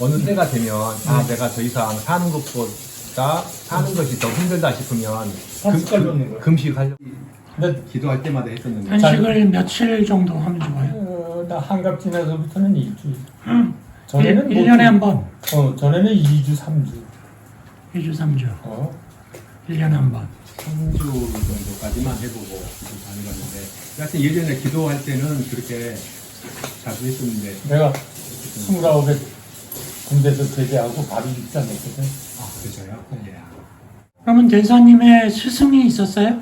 어느 때가 되면 아 내가 더 이상 사는 것보다 사는 것이 더 힘들다 싶으면 거야. 금식하려고 근데 기도할 때마다 했었는데 단식을 며칠 정도 하면 좋아요? 어, 나 한갑 지나서부터는 일주일. 응. 전에는 1, 뭐 1년에 한 번, 어, 전에는 2주, 3주. 2주, 3주, 어. 1년에 한 번. 3주 정도까지만 해보고 기도 다녀갔는데 하여튼 예전에 기도할 때는 그렇게 자주 했었는데 내가 스물아홉에 군대에서 제대하고 바로 입사했거든. 아 그래서요? 예. 그러면 대사님의 스승이 있었어요?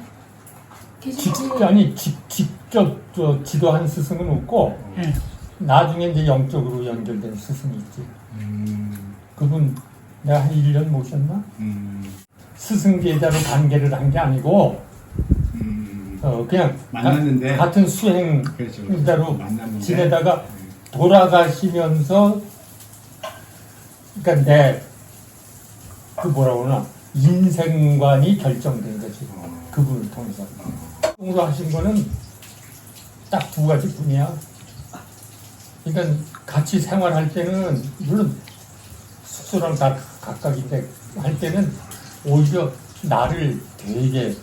직, 아니, 직, 직접 저, 지도한 스승은 없고, 예. 나중에 이제 영적으로 연결된 스승이 있지. 음, 그분 내가 한 1년 모셨나? 음, 스승 제자로 관계를 한 게 아니고, 음, 어, 그냥 만났는데. 가- 같은 수행 그렇죠. 자로 만났는데. 지내다가 돌아가시면서 그러니까 내 그 뭐라 그러나 인생관이 결정된 거지. 어. 그분을 통해서. 공부 하신 거는 딱 두 가지 뿐이야. 그러니까 같이 생활할 때는 물론 숙소랑 다 각각인데 할 때는 오히려 나를 되게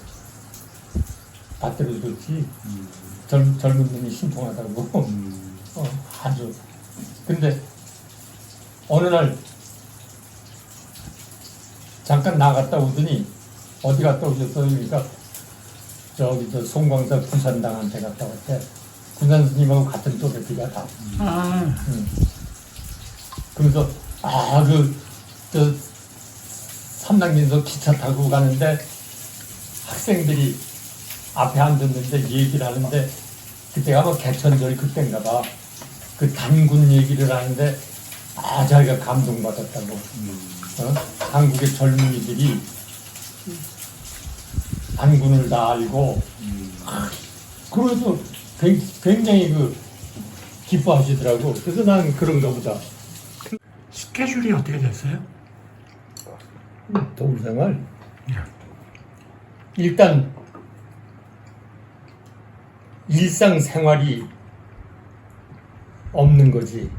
받들어줬지. 음, 젊, 젊은 놈이 신통하다고. 음, 어, 아주. 근데 어느 날 잠깐 나갔다 오더니 어디 갔다 오셨어요? 그러니까 저기 저 송광사 부산당한테 갔다 왔대. 군산 스님하고 같은 또래비가 다. 아, 음. 그래서 아그저 삼당진서 기차 타고 가는데 학생들이 앞에 앉았는데 얘기를 하는데 그때가 아마 개천절 그때인가 봐. 그 단군 얘기를 하는데 아 자기가 감동받았다고. 음, 어? 한국의 젊은이들이 단군을 다 알고 음. 그래서 굉- 굉장히 그 기뻐하시더라고. 그래서 난 그런가 보다. 스케줄이 어떻게 됐어요? 동생활 일단 일상 생활이 없는 거지.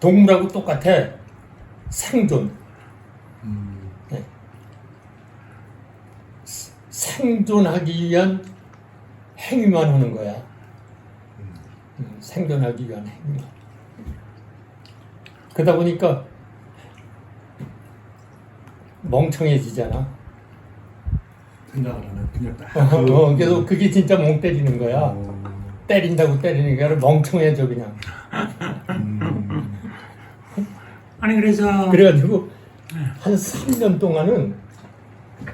동물하고 똑같아. 생존. 음, 네. 스- 생존하기 위한 행위만 하는 거야. 음, 생존하기 위한 행위만. 그러다 보니까 멍청해지잖아. 생각을 하는 그냥 딱. 어, 그래서 그게 진짜 멍 때리는 거야. 어, 때린다고 때리는 게 아니라 멍청해져 그냥. 음, 아니 그래서 그래가지고 한 3년 동안은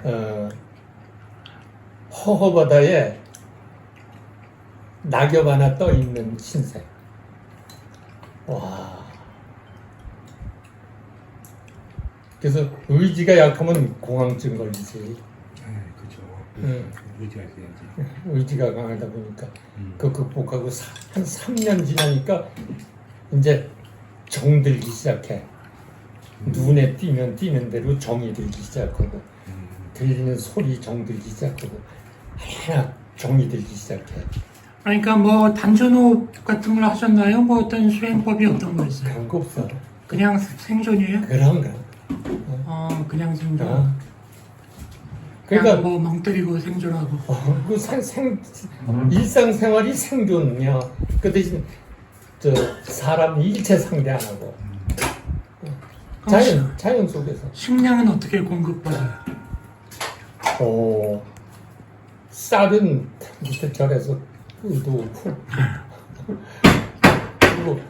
어, 허허바다에 낙엽 하나 떠 있는 신세. 와. 그래서 의지가 약하면 공황증 걸리지. 네, 그죠. 응. 의지가 있어야지. 의지가 강하다 보니까 음. 그 극복하고 사- 한 3년 지나니까 이제 정들기 시작해. 눈에 띄면 띄는 대로 정이 들기 시작하고 음, 들리는 소리 정 들기 시작하고 하나 정이 들기 시작해. 그러니까 뭐 단전호흡 같은 걸 하셨나요? 뭐 어떤 수행법이 어떤 거 있어요? 그런 거 없어. 그냥 생존이에요? 그럼 그럼. 어, 그냥 생존. 어. 그러니까 뭐멍 때리고 생존하고. 어, 그 생, 생, 일상생활이 생존이야. 그 대신 저 사람 일체 상대 안 하고 자연 자연 속에서. 식량은 어떻게 공급받아요? 어, 쌀은 밑에 절에서 의도고 그리고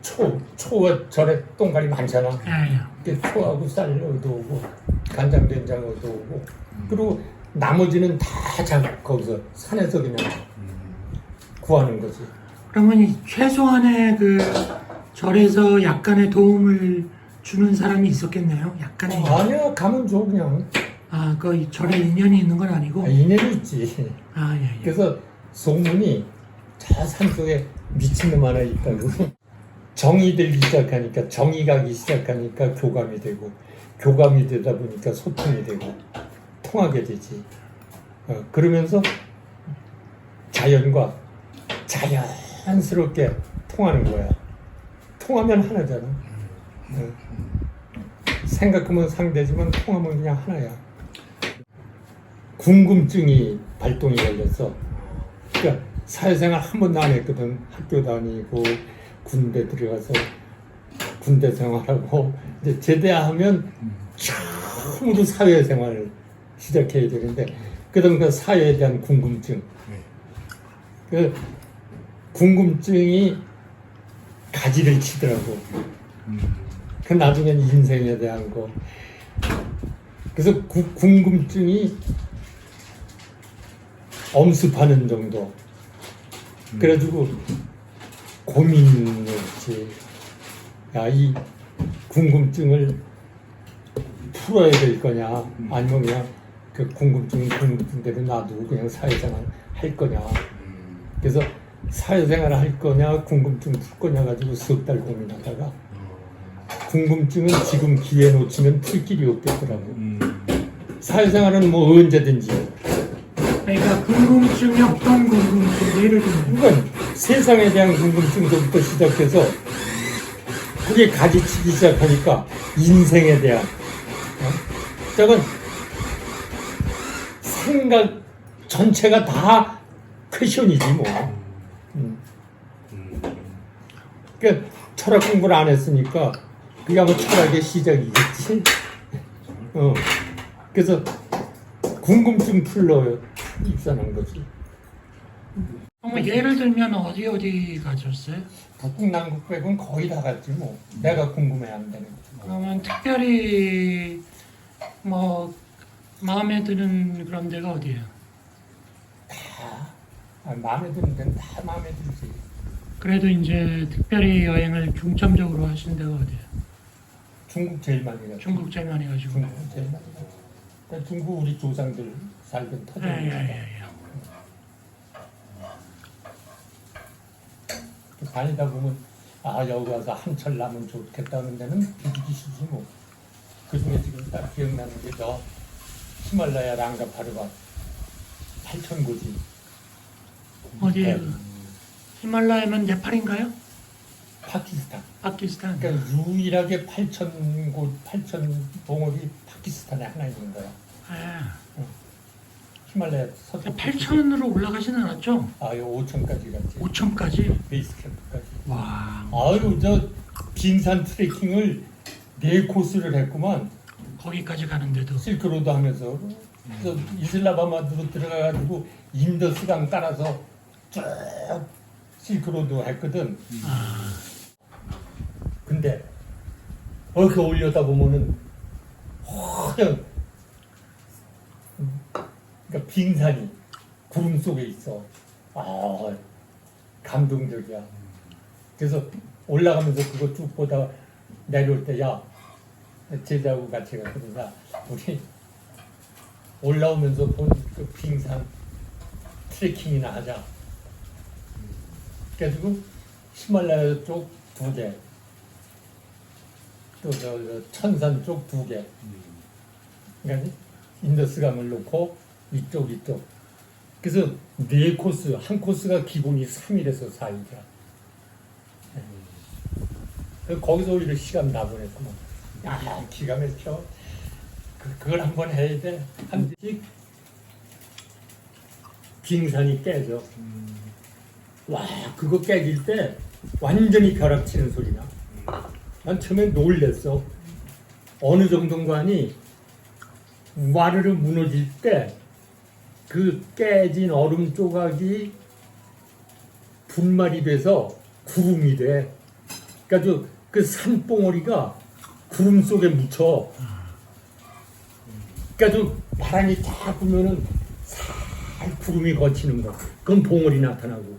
초, 초 절에 똥갈이 많잖아. 예, 예. 그 초하고 쌀 의도고 간장 된장 의도고 그리고 나머지는 다 자, 거기서 산에서 그냥 구하는 거지. 그러면 이 최소한의 그 절에서 약간의 도움을 주는 사람이 있었겠네요. 약간의. 아니야 가면 줘 그냥. 아, 그 절에 인연이 있는 건 아니고. 아, 인연이 있지. 아, 예, 예. 그래서 소문이 저 산속에 미친놈 하나 있다고 정이 들기 시작하니까 정이 가기 시작하니까 교감이 되고 교감이 되다 보니까 소통이 되고 통하게 되지 어, 그러면서 자연과 자연스럽게 통하는 거야 통하면 하나잖아 어. 생각하면 상대지만 통하면 그냥 하나야. 궁금증이 발동이 걸렸어. 그러니까 사회생활 한 번도 안 했거든. 학교 다니고 군대 들어가서 군대 생활하고 이제 제대하면 처음으로 사회생활을 시작해야 되는데 그다음 그 사회에 대한 궁금증. 그 궁금증이 가지를 치더라고. 그 나중엔 인생에 대한 거. 그래서 구- 궁금증이 엄습하는 정도. 그래가지고 고민을 했지. 야, 이 궁금증을 풀어야 될 거냐, 아니면 그냥 그 궁금증, 궁금증대로 놔두고 그냥 사회생활 할 거냐. 그래서 사회생활 할 거냐, 궁금증 풀 거냐 가지고 석달 고민하다가 궁금증은 지금 기회 놓치면 풀 길이 없겠더라고. 사회생활은 뭐 언제든지. 그러니까 궁금증이 어떤 궁금증 예를 들면 그러니까 세상에 대한 궁금증부터 시작해서 그게 가지치기 시작하니까 인생에 대한 어? 저건 생각 전체가 다 퀘션이지 뭐. 음. 그러니까 철학 공부를 안 했으니까 그게 아마 철학의 시작이겠지. 어. 그래서 궁금증 풀러 입산한 거지. 뭐 예를 들면 어디 어디 가셨어요? 북극 남극 빼고는 거의 다 갔지 뭐. 내가 궁금해하는 데는. 그러면 특별히 뭐 마음에 드는 그런 데가 어디예요? 다 아, 마음에 드는 데는 다 마음에 들지. 그래도 이제 특별히 여행을 중점적으로 하신 데가 어디예요? 중국 제일 많이 갔지. 중국 제일 많이 가지고. 중국 제일 많이 갔지. 그러니까 중국 우리 조상들 살던 예, 터전이니까. 예, 예, 예. 다니다 보면 아 여기 와서 한철 나면 좋겠다는 데는 비기시지 뭐. 그 중에 지금 딱 기억나는 게 저 히말라야 랑가파르가 8천 고지. 어디에? 네. 히말라야면 네팔인가요? 파키스탄. 파키스탄. 그러니까 유일하게 8천 곳, 8천 봉우리 파키스탄에 하나 있는 거야. 아, 히말라야 서쪽. 8천으로 올라가진 않았죠? 아, 요 5천까지 갔지. 5천까지. 베이스 캠프까지. 와, 아유, 저 빙산 트레킹을 네 코스를 했구만. 거기까지 가는데도. 실크로드 하면서. 그래서 이슬라바마드로 들어가가지고 인더스강 따라서 쭉 실크로드 했거든. 아, 근데 이렇게 올려다 보면은 허연 그러니까 빙산이 구름 속에 있어. 아 감동적이야. 그래서 올라가면서 그거 쭉 보다가 내려올 때 야 제자하고 같이 갔거든. 야 우리 올라오면서 본 그 빙산 트레킹이나 하자. 그래가지고 히말라야 쪽 두 개, 또 저, 저 천산 쪽 두 개. 그러니까 인더스강을 놓고 이쪽 이쪽. 그래서 네 코스, 한 코스가 기본이 3일에서 4일이야. 거기서 오히려 시간 나 보내서 막, 야, 기가 막혀. 그, 그걸 한번 해야 돼. 한 번씩 빙산이 깨져. 와, 그거 깨질 때 완전히 벼락치는 소리 나. 난 처음엔 놀랬어. 어느 정도인가 하니 와르르 무너질 때 그 깨진 얼음 조각이 분말이 돼서 구름이 돼. 그러니까 그 산봉우리가 구름 속에 묻혀. 그러니까 바람이 쫙 불면은 살 구름이 거치는 거. 그건 봉우리 나타나고.